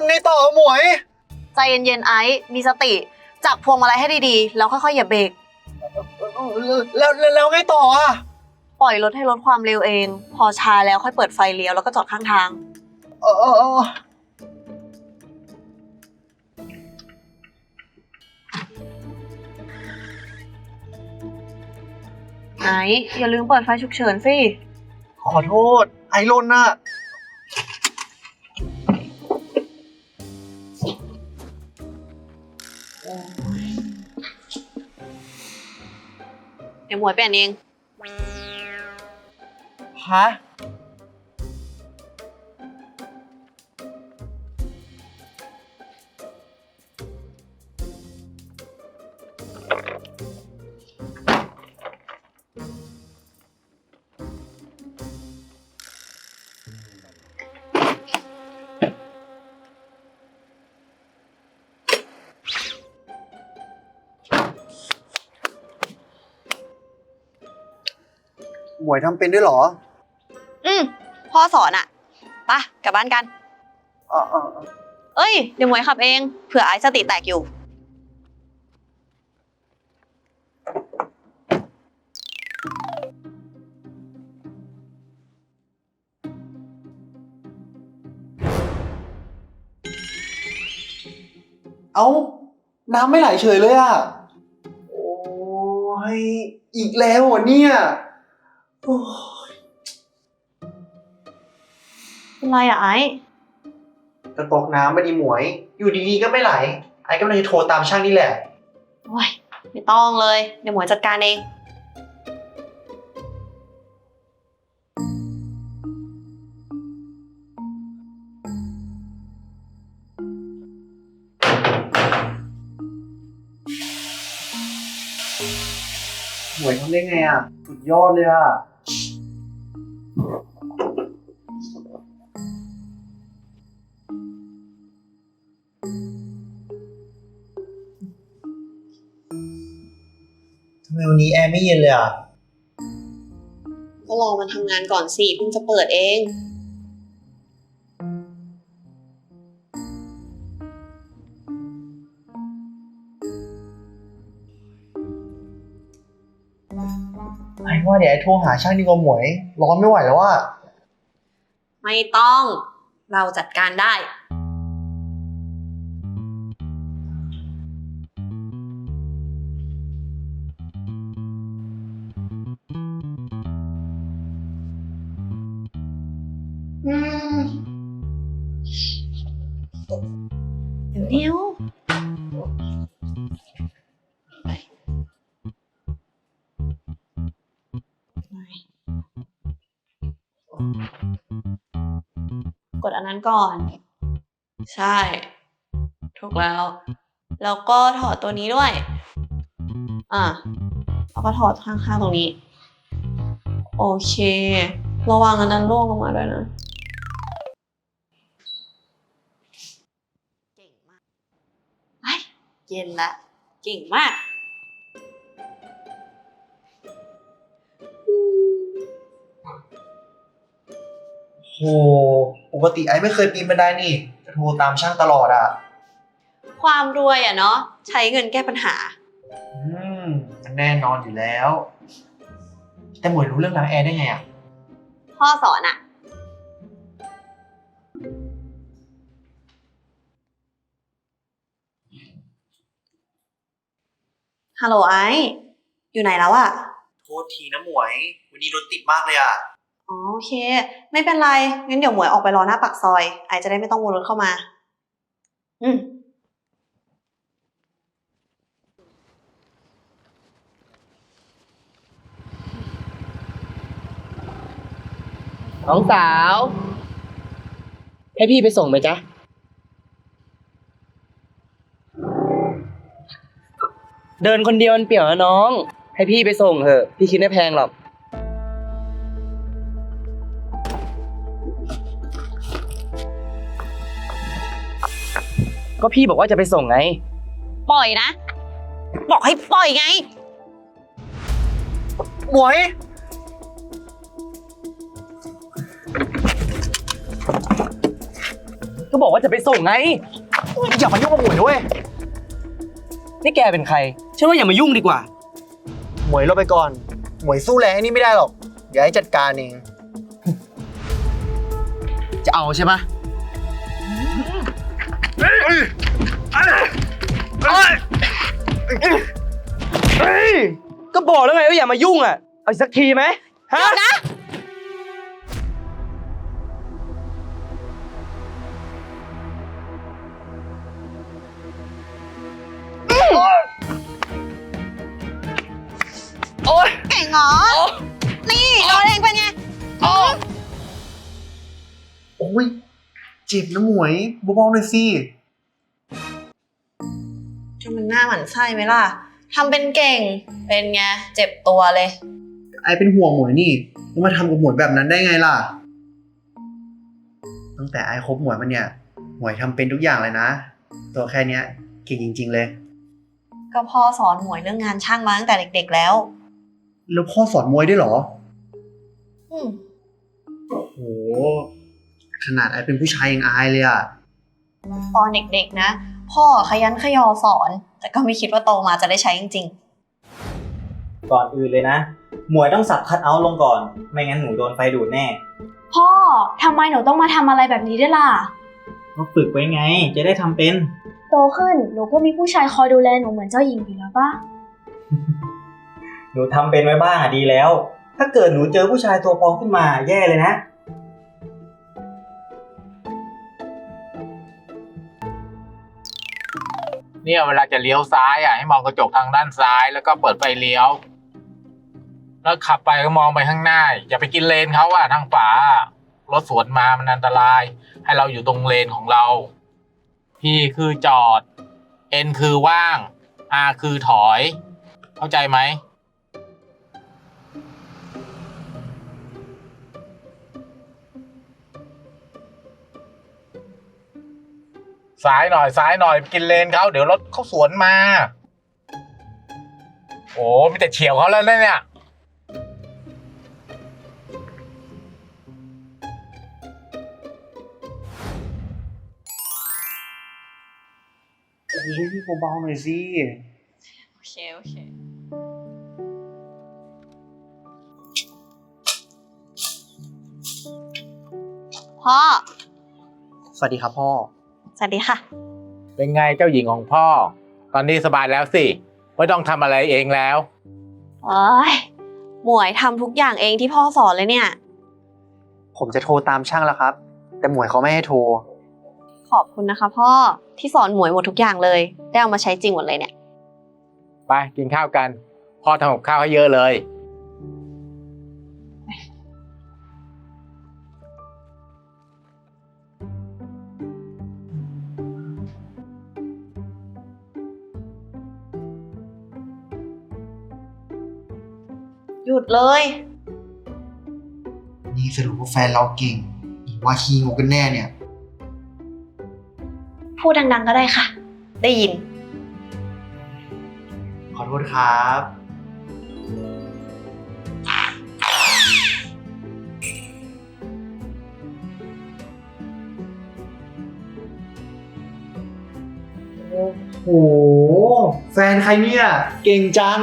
ำไงต่อหมวย ใจเย็นๆไอซ์มีสติ จับพวงมาลัยให้ดีๆ แล้วค่อยๆเหยียบเบรก แล้วแล้วแล้วไงต่ออะปล่อยรถให้ลดความเร็วเอง พอชาแล้วค่อยเปิดไฟเลี้ยวแล้วก็จอดข้างทาง เออเออเออไอซ์อย่าลืมเปิดไฟฉุกเฉินสิ ขอโทษ ไอรนน่ะ วหมวยเปลี่ยนเอง ฮะ หมวยทำเป็นด้วยเหรออืมพ่อสอนอะไปะกลับบ้านกัน อ่าอ่าอ่าเอ้ย เดี๋ยวหมวยขับเอง เผื่อไอซ์สติแตกอยู่ เอ้า น้ำไม่ไหลเฉยเลยอะ โอ้ยอีกแล้วเหรอเนี่ย โอ้ยเป็นไรอะไอซ์กระตกน้ำไม่ดีหมวย อยู่ดีๆก็ไม่ไหล ไอ้ก็เลยโทรตามช่างนี่แหละ โอ้ยไม่ต้องเลย เดี๋ยวหมวยจัดการเอง หมวยทำได้ไงอะ สุดยอดเลยอะ นนี้แอร์ไม่เย็นเลยอะ ก็รอมันทำงานก่อนสิเพิ่งจะเปิดเอง ไอ้ว่าเดี๋ยวไอ้โทรหาช่างดีกว่าหมวย ร้อนไม่ไหวแล้วอะไม่ต้อง เราจัดการได้ เดี๋ยวกดอันนั้นก่อน ใช่ ถูกแล้ว แล้วก็ถอดตัวนี้ด้วย อะแล้วก็ถอดข้างๆตรงนี้ โอเค ระวังอันนั้นร่วงลงมาด้วยนะ เก่งมากไอ้ เย็นละ เก่งมาก โห ปกติไอ้ไม่เคยปีนบันไดนี่จะโทรตามช่างตลอดอะ ความรวยอะเนาะใช้เงินแก้ปัญหา อืมมันแน่นอนอยู่แล้ว แต่หมวยรู้เรื่องล้างแอร์ได้ไงอะ พ่อสอนอะ ฮัลโหลไอซ์อยู่ไหนแล้วอะโทษทีนะหมวย วันนี้รถติดมากเลยอะอ๋อโอเค ไม่เป็นไร งั้นเดี๋ยวหมวยออกไปรอหน้าปากซอย ไอซ์จะได้ไม่ต้องวนรถเข้ามา อืม น้องสาว ให้พี่ไปส่งไหมจ๊ะ เดินคนเดียวมันเปี่ยวนะน้อง ให้พี่ไปส่งเถอะ พี่คิดไม่แพงหรอก ก็พี่บอกว่าจะไปส่งไง ปล่อยนะ บอกให้ปล่อยไง หมวย ก็บอกว่าจะไปส่งไง อย่ามายุ่งกับหมวยด้วย นี่แกเป็นใคร ฉันว่าอย่ามายุ่งดีกว่า หมวยเราไปก่อน หมวยสู้แรงไอ้นี่ไม่ได้หรอก เดี๋ยวให้จัดการเอง จะเอาใช่ปะก็บอกแล้วไงว่าอย่ามายุ่งอะ เอาอีกสักทีไหมฮะโเก่งเหรอ นี่โดนเองเป็นไงโอ๊ยโอ้ยเจ็บนะหมวยเบาๆหน่อยสิจะมันหน้าหมันไส้ไหมล่ะทำเป็นเก่ง เป็นไง เจ็บตัวเลย ไอเป็นห่วงหมวยนี่แล้วมาทำกับหมวยแบบนั้นได้ไงล่ะ ตั้งแต่ไอคบหมวยมันเนี่ย หมวยทำเป็นทุกอย่างเลยนะ ตัวแค่เนี้ยเก่งจริง ๆ เลย ก็พ่อสอนหมวยเรื่องงานช่างมาตั้งแต่เด็ก ๆ แล้ว แล้วพ่อสอนมวยด้วยเหรอ อืมโอ้โห ขนาดไอเป็นผู้ชายยังอายเลยอะตอนเด็กๆนะ พ่อขยันขยอสอน แต่ก็ไม่คิดว่าโตมาจะได้ใช้จริงก่อนอื่นเลยนะ หมวยต้องสับคัดเอาท์ลงก่อน ไม่งั้นหนูโดนไฟดูดแน่พ่อทำไมหนูต้องมาทำอะไรแบบนี้ด้วยล่ะ ก็ฝึกไว้ไง จะได้ทำเป็น โตขึ้นหนูก็มีผู้ชายคอยดูแลหนูเหมือนเจ้าหญิงอยู่แล้วปะ หนูทำเป็นไว้บ้างอะดีแล้ว ถ้าเกิดหนูเจอผู้ชายตัวปลอมขึ้นมาแย่เลยนะ เนี่ยเวลาจะเลี้ยวซ้ายอะให้มองกระจกทางด้านซ้าย แล้วก็เปิดไฟเลี้ยว แล้วขับไปก็มองไปข้างหน้า อย่าไปกินเลนเขาอะทางฝารถสวนมามันอันตราย ให้เราอยู่ตรงเลนของเรา P คือจอด N คือว่าง R คือถอย เข้าใจไหม ซ้ายหน่อยซ้ายหน่อยไปกินเลนเขาเดี๋ยวรถเขาสวนมา โอ้มีแต่เฉียวเขาแล้วนะเนี่ยโอ้ยเบาๆหน่อยสิๆโอเค โอเค พ่อ สวัสดีครับพ่อ สวัสดีค่ะ เป็นไงเจ้าหญิงของพ่อ ตอนนี้สบายแล้วสิไม่ต้องทำอะไรเองแล้วโอ้ยหมวยทำทุกอย่างเองที่พ่อสอนเลยเนี่ย ผมจะโทรตามช่างแล้วครับ แต่หมวยเขาไม่ให้โทร ขอบคุณนะคะ พ่อที่สอนหมวยหมดทุกอย่างเลย ได้เอามาใช้จริงหมดเลยเนี่ย ไปกินข้าวกัน พ่อทำกับข้าวให้เยอะเลยหยุ ดเลย นี่สรุปว่าแฟนเราเก่งหรือว่าขี้งกกันแน่เนี่ย พูดดังๆก็ได้ค่ะ ได้ยิน ขอโทษครับ โอ้โห แฟนใครเนี่ย เก่งจัง